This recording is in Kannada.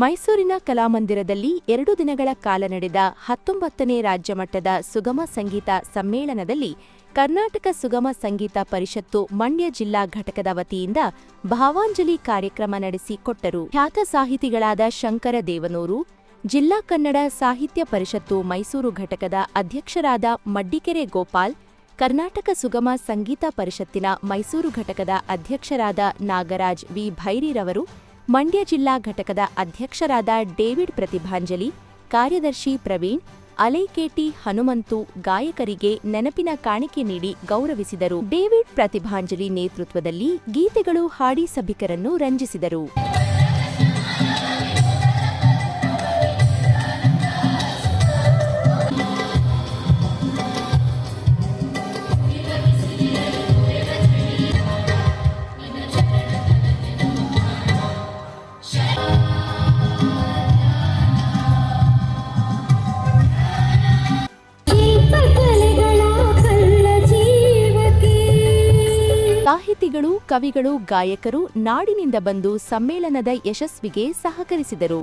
ಮೈಸೂರಿನ ಕಲಾಮಂದಿರದಲ್ಲಿ ಎರಡು ದಿನಗಳ ಕಾಲ ನಡೆದ ಹತ್ತೊಂಬತ್ತನೇ ರಾಜ್ಯಮಟ್ಟದ ಸುಗಮ ಸಂಗೀತ ಸಮ್ಮೇಳನದಲ್ಲಿ ಕರ್ನಾಟಕ ಸುಗಮ ಸಂಗೀತ ಪರಿಷತ್ತು ಮಂಡ್ಯ ಜಿಲ್ಲಾ ಘಟಕದ ವತಿಯಿಂದ ಭಾವಾಂಜಲಿ ಕಾರ್ಯಕ್ರಮ ನಡೆಸಿಕೊಟ್ಟರು ಖ್ಯಾತ ಸಾಹಿತಿಗಳಾದ ಶಂಕರ ದೇವನೂರು, ಜಿಲ್ಲಾ ಕನ್ನಡ ಸಾಹಿತ್ಯ ಪರಿಷತ್ತು ಮೈಸೂರು ಘಟಕದ ಅಧ್ಯಕ್ಷರಾದ ಮಡ್ಡಿಕೆರೆ ಗೋಪಾಲ್, ಕರ್ನಾಟಕ ಸುಗಮ ಸಂಗೀತ ಪರಿಷತ್ತಿನ ಮೈಸೂರು ಘಟಕದ ಅಧ್ಯಕ್ಷರಾದ ನಾಗರಾಜ್ ವಿ ಭೈರಿರವರು ಮಂಡ್ಯ ಜಿಲ್ಲಾ ಘಟಕದ ಅಧ್ಯಕ್ಷರಾದ ಡೇವಿಡ್ ಪ್ರತಿಭಾಂಜಲಿ, ಕಾರ್ಯದರ್ಶಿ ಪ್ರವೀಣ್ ಅಲೈಕೇಟಿ ಹನುಮಂತು ಗಾಯಕರಿಗೆ ನೆನಪಿನ ಕಾಣಿಕೆ ನೀಡಿ ಗೌರವಿಸಿದರು. ಡೇವಿಡ್ ಪ್ರತಿಭಾಂಜಲಿ ನೇತೃತ್ವದಲ್ಲಿ ಗೀತೆಗಳು ಹಾಡಿ ಸಭಿಕರನ್ನು ರಂಜಿಸಿದರು. ಸಾಹಿತಿಗಳು ಕವಿಗಳು ಗಾಯಕರು ನಾಡಿನಿಂದ ಬಂದು ಸಮ್ಮೇಳನದ ಯಶಸ್ವಿಗೆ ಸಹಕರಿಸಿದರು.